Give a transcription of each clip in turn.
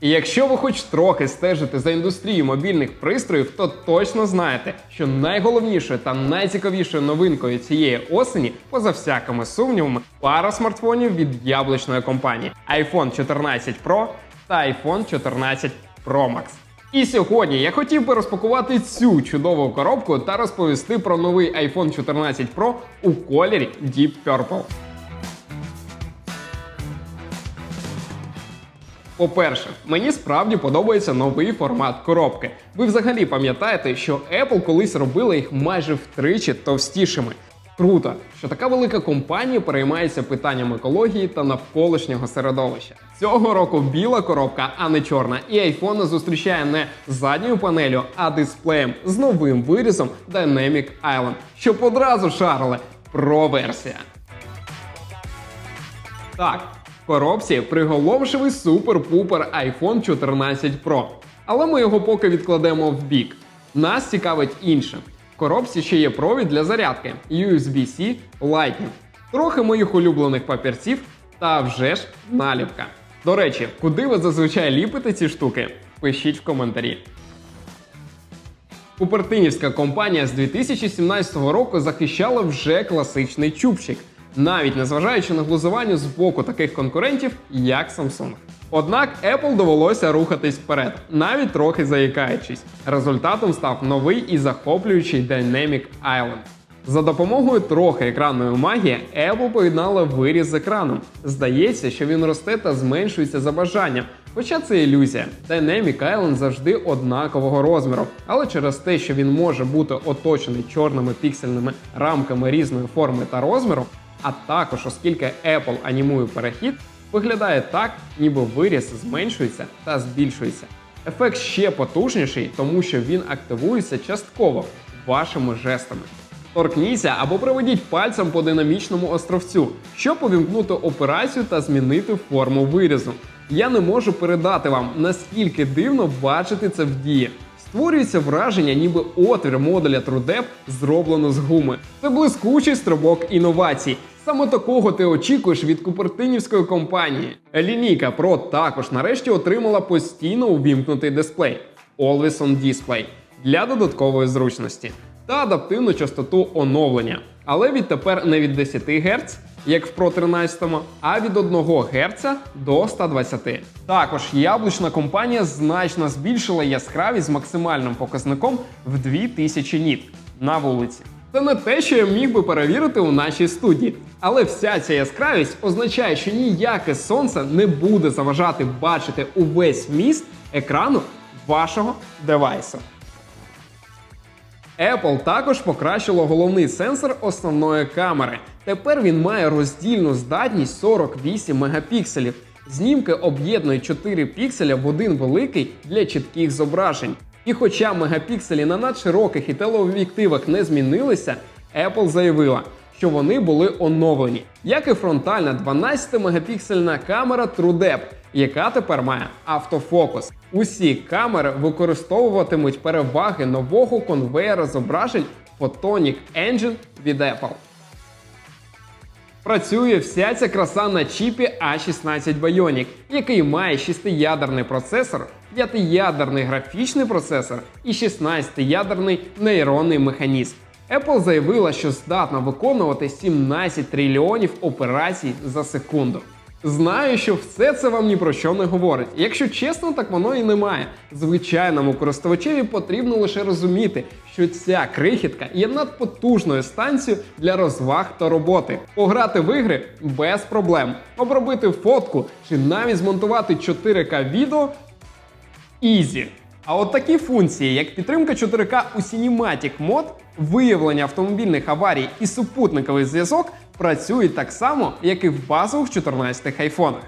І якщо ви хоч трохи стежите за індустрією мобільних пристроїв, то точно знаєте, що найголовнішою та найцікавішою новинкою цієї осені, поза всякими сумнівами, пара смартфонів від яблучної компанії iPhone 14 Pro та iPhone 14 Pro Max. І сьогодні я хотів би розпакувати цю чудову коробку та розповісти про новий iPhone 14 Pro у кольорі Deep Purple. По-перше, мені справді подобається новий формат коробки. Ви взагалі пам'ятаєте, що Apple колись робила їх майже втричі товстішими. Круто, що така велика компанія переймається питанням екології та навколишнього середовища. Цього року біла коробка, а не чорна, і iPhone зустрічає не задньою панелью, а дисплеєм з новим вирізом Dynamic Island, щоб одразу шарили про версія. Так, коробці приголомшивий супер-пупер iPhone 14 Pro. Але ми його поки відкладемо в бік. Нас цікавить інше. В коробці ще є провід для зарядки USB-C Lightning, трохи моїх улюблених папірців та вже ж наліпка. До речі, куди ви зазвичай ліпите ці штуки? Пишіть в коментарі. Купертинівська компанія з 2017 року захищала вже класичний чубчик, навіть незважаючи на глузування з боку таких конкурентів, як Samsung. Однак Apple довелося рухатись вперед, навіть трохи заїкаючись. Результатом став новий і захоплюючий Dynamic Island. За допомогою трохи екранної магії Apple поєднала виріз з екраном. Здається, що він росте та зменшується за бажанням. Хоча це ілюзія. Dynamic Island завжди однакового розміру, але через те, що він може бути оточений чорними піксельними рамками різної форми та розміру, а також оскільки Apple анімує перехід, виглядає так, ніби виріз зменшується та збільшується. Ефект ще потужніший, тому що він активується частково вашими жестами. Торкніться або проведіть пальцем по динамічному островцю, щоб увімкнути операцію та змінити форму вирізу. Я не можу передати вам, наскільки дивно бачити це в дії. Створюється враження, ніби отвір модуля TrueDepth зроблено з гуми. Це блискучий стрибок інновацій. Саме такого ти очікуєш від купертинівської компанії. Лінійка Pro також нарешті отримала постійно увімкнутий дисплей Always on Display для додаткової зручності та адаптивну частоту оновлення. Але відтепер не від 10 Гц, як в Pro 13, а від 1 Гц до 120. Також яблучна компанія значно збільшила яскравість з максимальним показником в 2000 ніт на вулиці. Це не те, що я міг би перевірити у нашій студії. Але вся ця яскравість означає, що ніяке сонце не буде заважати бачити увесь міст екрану вашого девайсу. Apple також покращило головний сенсор основної камери. Тепер він має роздільну здатність 48 мегапікселів. Знімки об'єднують 4 пікселя в один великий для чітких зображень. І хоча мегапікселі на надшироких і телеоб'єктивах не змінилися, Apple заявила, що вони були оновлені, як і фронтальна 12-мегапіксельна камера TrueDepth, яка тепер має автофокус. Усі камери використовуватимуть переваги нового конвеєра зображень Photonic Engine від Apple. Працює вся ця краса на чіпі A16 Bionic, який має 6-ядерний процесор, 5-ядерний графічний процесор і 16-ядерний нейронний механізм. Apple заявила, що здатна виконувати 17 трильйонів операцій за секунду. Знаю, що все це вам ні про що не говорить. Якщо чесно, так воно і немає. Звичайному користувачеві потрібно лише розуміти, що ця крихітка є надпотужною станцією для розваг та роботи. Пограти в ігри без проблем, обробити фотку чи навіть змонтувати 4К відео Ізі. А от такі функції, як підтримка 4К у Cinematic Mode, виявлення автомобільних аварій і супутниковий зв'язок, працюють так само, як і в базових 14 айфонах.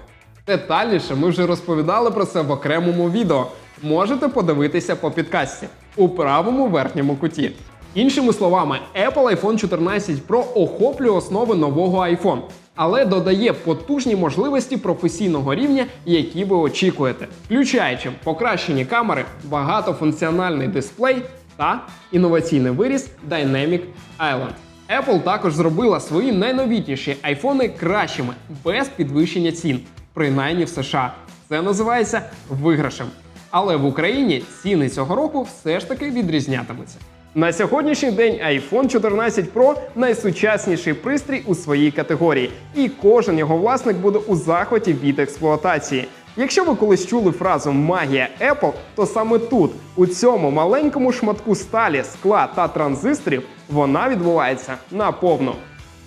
Детальніше ми вже розповідали про це в окремому відео. Можете подивитися по підкасті у правому верхньому куті. Іншими словами, Apple iPhone 14 Pro охоплює основи нового iPhone, але додає потужні можливості професійного рівня, які ви очікуєте, включаючи покращені камери, багатофункціональний дисплей та інноваційний виріз Dynamic Island. Apple також зробила свої найновітніші айфони кращими без підвищення цін, принаймні в США. Це називається виграшем. Але в Україні ціни цього року все ж таки відрізнятимуться. На сьогоднішній день iPhone 14 Pro найсучасніший пристрій у своїй категорії, і кожен його власник буде у захваті від експлуатації. Якщо ви колись чули фразу магія Apple, то саме тут, у цьому маленькому шматку сталі, скла та транзисторів, вона відбувається наповну.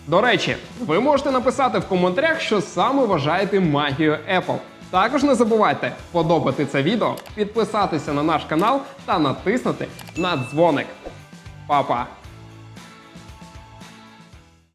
До речі, ви можете написати в коментарях, що саме вважаєте магією Apple. Також не забувайте подобати це відео, підписатися на наш канал та натиснути на дзвоник. 呱呱。